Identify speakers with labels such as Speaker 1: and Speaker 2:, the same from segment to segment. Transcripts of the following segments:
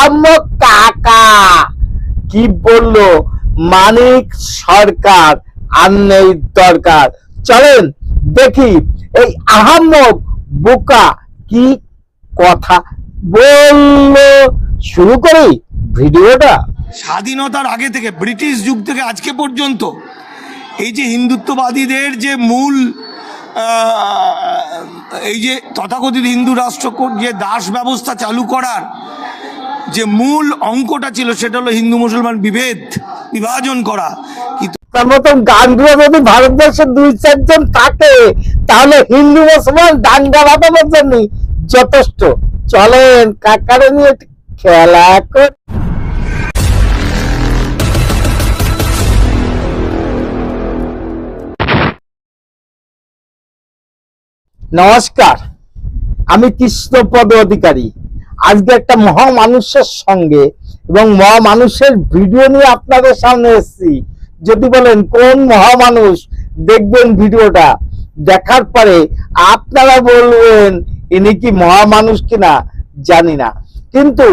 Speaker 1: আহাম্মক কাকা। কি বলল? মানিক সরকার আর দরকার। চলেন দেখি এই আহাম্মক বোকা কি কথা বলল। শুরু করি ভিডিওটা।
Speaker 2: স্বাধীনতার আগে থেকে, ব্রিটিশ যুগ থেকে, আজকে পর্যন্ত এই যে হিন্দুত্ববাদীদের যে মূল এই যে তথাকথিত হিন্দু রাষ্ট্র যে দাস ব্যবস্থা চালু করার যে মূল অঙ্কটা ছিল সেটা হলো হিন্দু মুসলমান বিভেদ, বিভাজন করা।
Speaker 1: তার মতন গানগুলো যদি ভারতবর্ষে দুই চারজন থাকে, তাহলে হিন্দু মুসলমান দাঙ্গা বাঁধানোর জন্য যথেষ্ট। চলেন কাকারে নিয়ে খেলা কর। নমস্কার, আমি কৃষ্ণপদ অধিকারী। আজকে একটা মহা মানুষের সঙ্গে এবং মহা মানুষের ভিডিও নিয়ে আপনাদের সামনে এসেছি। যদি বলেন কোন মহা মানুষ দেখবেন ভিডিওটা, দেখার পরে আপনারা বলবেন, ইনি কি মহা মানুষ কিনা? জানি না। কিন্তু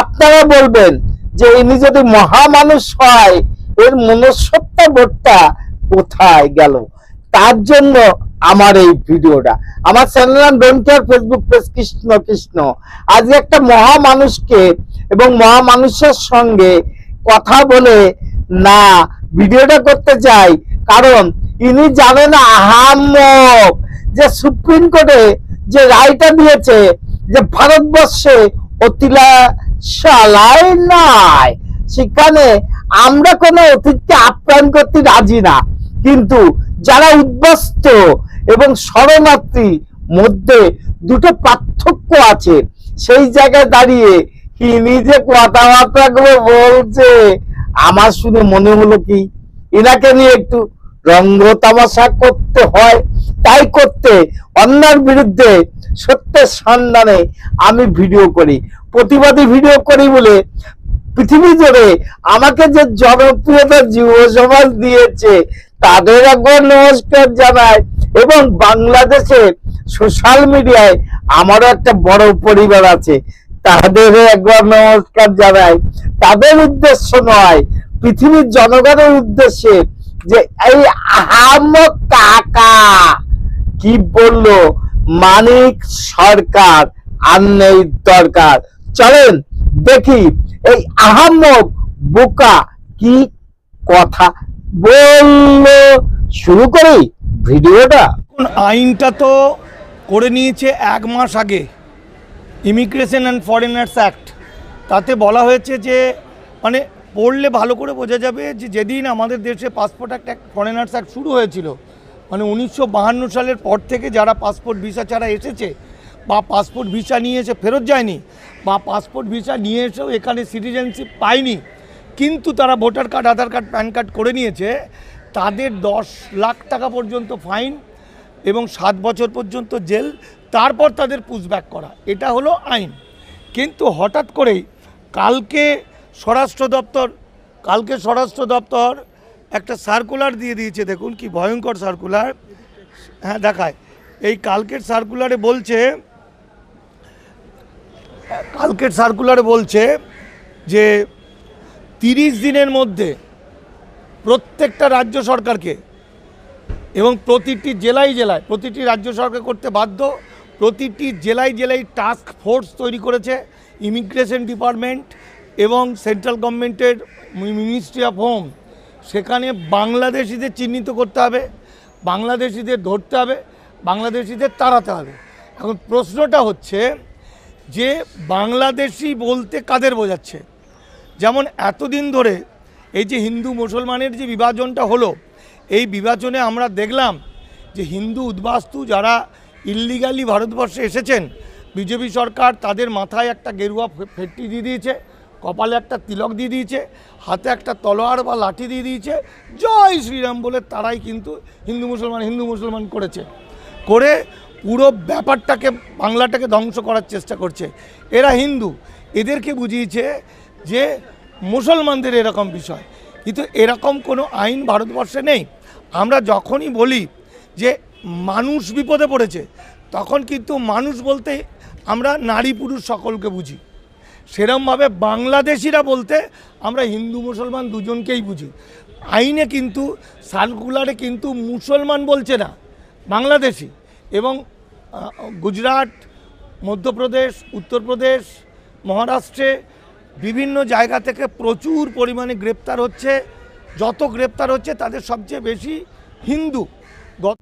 Speaker 1: আপনারা বলবেন যে, ইনি যদি মহা মানুষ হয়, এর মনুষ্যত্ব বোধটা কোথায় গেল? তার জন্য আমার এই ভিডিওটা। আমার channel care Facebook page Krishna Krishna. আজ একটা মহা মানুষকে এবং মহা মানুষের সঙ্গে কথা বলে না ভিডিওটা করতে চাই। কারণ ইনি জানেন আহাম্মক যে সুপ্রিম কোর্টে যে রায়টা দিয়েছে যে ভারতবর্ষে অতিলা সালাই নাই। সেখানে আমরা কোনো অতিথিকে আপ্যায়ন করতে রাজি না। কিন্তু যারা উদ্বস্ত এবং শরণার্থী মধ্যে দুটো পার্থক্য আছে। সেই জায়গায় দাঁড়িয়ে ইনি যে কথাবার্তা গুলো বলছে? আমার শুনে মনে হলো কি? এনাকে নিয়ে একটু রঙ্গ তামাশা করতে হয়। তাই করতে অন্যার বিরুদ্ধে সত্যের সন্ধানে আমি ভিডিও করি। প্রতিবাদী ভিডিও করি বলে পৃথিবী জুড়ে আমাকে যে জনপ্রিয়তা যুব সমাজ দিয়েছে, তাদের একবার নমস্কার জানাই। এবং বাংলাদেশে সোশ্যাল মিডিয়ায় আমারও একটা বড় পরিবার আছে। তাদের একবার নমস্কার জানাই। তাদের উদ্দেশ্য নয়, পৃথিবীর জনগণের উদ্দেশ্যে যে এই আহাম্মক কাকা কি বলল, মানিক সরকার আর দরকার। চলেন দেখি এই আহাম্মক বোকা কি কথা বলল। শুরু করি। ভিডিওটা?
Speaker 2: আইনটা তো করে নিয়েছে এক মাস আগে ইমিগ্রেশন অ্যান্ড ফরেনার্স অ্যাক্ট তাতে বলা হয়েছে যে মানে পড়লে ভালো করে বোঝা যাবে যে, যেদিন আমাদের দেশে passport act act foreigners act শুরু হয়েছিল মানে উনিশশো সালের পর থেকে যারা পাসপোর্ট ভিসা ছাড়া এসেছে, বা পাসপোর্ট ভিসা নিয়ে এসে ফেরত যায়নি, বা পাসপোর্ট ভিসা নিয়ে এসেও এখানে সিটিজেনশিপ পায়নি, কিন্তু তারা voter card Aadhaar card PAN card করে নিয়েছে তাদের দশ লাখ টাকা পর্যন্ত ফাইন এবং সাত বছর পর্যন্ত জেল, তারপর তাদের পুশব্যাক করা। এটা হলো আইন। কিন্তু হঠাৎ করেই কালকে স্বরাষ্ট্র দপ্তর, কালকে স্বরাষ্ট্র দপ্তর একটা সার্কুলার দিয়ে দিয়েছে, দেখুন কি ভয়ঙ্কর সার্কুলার হ্যাঁ দেখায়। এই কালকের সার্কুলারে বলছে, কালকের সার্কুলারে বলছে যে তিরিশ দিনের মধ্যে প্রত্যেকটা রাজ্য সরকারকে এবং প্রতিটি জেলায় জেলায়, প্রতিটি রাজ্য সরকার করতে বাধ্য, প্রতিটি জেলায় জেলায় টাস্ক ফোর্স তৈরি করেছে ইমিগ্রেশন ডিপার্টমেন্ট এবং সেন্ট্রাল গভর্নমেন্টের মিনিস্ট্রি অফ হোম সেখানে বাংলাদেশিদের চিহ্নিত করতে হবে, বাংলাদেশিদের ধরতে হবে, বাংলাদেশিদের তাড়াতে হবে। এখন প্রশ্নটা হচ্ছে যে বাংলাদেশি বলতে কাদের বোঝাচ্ছে? যেমন এতদিন ধরে এই যে হিন্দু মুসলমানের যে বিভাজনটা হলো, এই বিভাজনে আমরা দেখলাম যে হিন্দু উদ্বাস্তু যারা ইল্লিগালি ভারতবর্ষে এসেছেন, বিজেপি সরকার তাদের মাথায় একটা গেরুয়া ফেট্টি দিয়ে দিয়েছে, কপালে একটা তিলক দিয়ে দিয়েছে, হাতে একটা তলোয়ার বা লাঠি দিয়ে দিয়েছে, জয় শ্রীরাম বলে তারাই কিন্তু হিন্দু মুসলমান হিন্দু মুসলমান করেছে। করে পুরো ব্যাপারটাকে, বাংলাটাকে ধ্বংস করার চেষ্টা করছে। এরা হিন্দু। এদেরকে বুঝিয়েছে যে মুসলমানদের এরকম বিষয়। কিন্তু এরকম কোনো আইন ভারতবর্ষে নেই। আমরা যখনই বলি যে মানুষ বিপদে পড়েছে, তখন কিন্তু মানুষ বলতে আমরা নারী পুরুষ সকলকে বুঝি। সেরমভাবে বাংলাদেশিরা বলতে আমরা হিন্দু মুসলমান দুজনকেই বুঝি। আইনে কিন্তু, সার্কুলারে কিন্তু মুসলমান বলছে না, বাংলাদেশি। এবং গুজরাট, মধ্যপ্রদেশ, উত্তরপ্রদেশ, মহারাষ্ট্রে বিভিন্ন জায়গা থেকে প্রচুর পরিমাণে গ্রেপ্তার হচ্ছে। যত গ্রেপ্তার হচ্ছে, তাদের সবচেয়ে বেশি হিন্দু।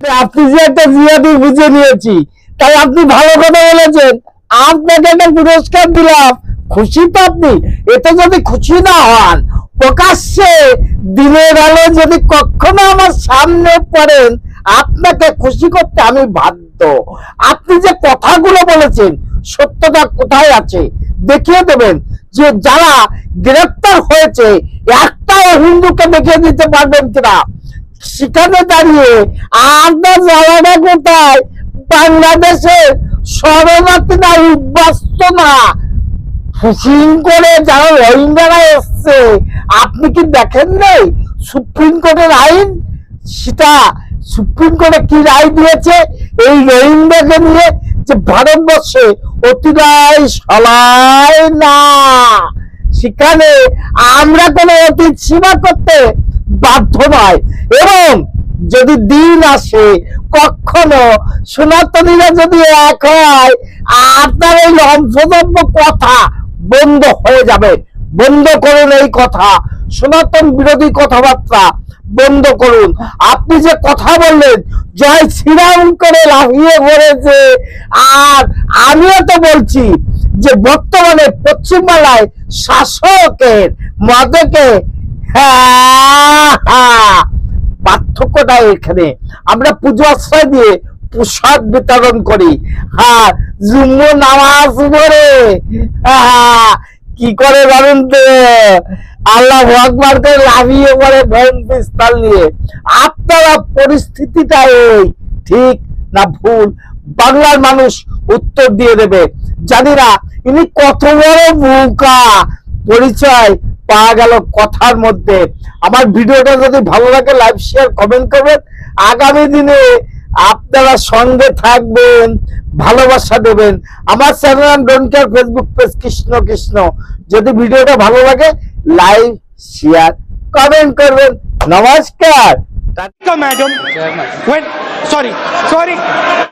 Speaker 1: আপনি যে একটা জিয়াদি বুঝে নিয়েছি, তাই আপনি ভালো কথা বলেছেন। আপনাকে একটা পুরস্কার দিলাম। খুশি তো আপনি? এতে যদি খুশি না হন, প্রকাশ্যে দিনের আলো যদি কখনো আমার সামনে পড়েন, আপনাকে খুশি করতে আমি বাধ্য। আপনি যে কথাগুলো বলেছেন সত্যতা কোথায় আছে? দেখিয়ে দেবেন। যে যারা গ্রেপ্তার হয়েছে, একটাও হিন্দুকে দেখিয়ে দিতে পারবেন কিনা? সেখানে দাঁড়িয়ে আপনার জায়গাটা কোথায় বাংলাদেশের শরণার্থী না, উদ্বাস্ত না সুপ্রিম করে যারা রোহিঙ্গারা এসছে, আপনি কি দেখেন নাই সুপ্রিম কোর্টের আইন? সেটা সুপ্রিম কোর্টে কি রায় দিয়েছে? এই রোহিঙ্গাকে নিয়ে যে ভারতবর্ষে অতিরায় সলায় না। সেখানে আমরা কোনো অতীত সীমা করতে বাধ্য নয়। এবং যদি দিন আসে, কখনো সনাতনীরা যদি এক হয়, আপনার এই লম্ফজম্প কথা বন্ধ হয়ে যাবে। বন্ধ করুন এই কথা। সনাতন বিরোধী কথাবার্তা বন্ধ করুন। আপনি যে কথা বললেন, জয় শ্রীরাম করে লাফিয়ে পড়েছে। আর আমিও তো বলছি যে বর্তমানে পশ্চিমবাংলায় শাসকের মদকে পার্থক্যটা এখানে। আমরা পুজো আশ্রয় দিয়ে প্রসাদ বিতরণ করি। হ্যাঁ জুম্ম নামাজ কি করে জানেন তো? আল্লাহ আকবার করে লাভিয়ে পড়ে ভ্যান পিস্তল নিয়ে। আপনারা পরিস্থিতিটা এই ঠিক না ভুল? বাংলার মানুষ উত্তর দিয়ে দেবে। জানি না, ইনি কত বড় বোকা পরিচয় পাওয়া গেল কথার মধ্যে। আমার ভিডিওটা যদি ভালো লাগে লাইভ শেয়ার কমেন্ট করবেন। আগামী দিনে আপনারা সঙ্গে থাকবেন, ভালোবাসা দেবেন। আমার channel don't care Facebook page Krishna Krishna. যদি ভিডিওটা ভালো লাগে লাইভ শেয়ার কমেন্ট করবেন নমস্কার
Speaker 3: madam. When sorry, sorry.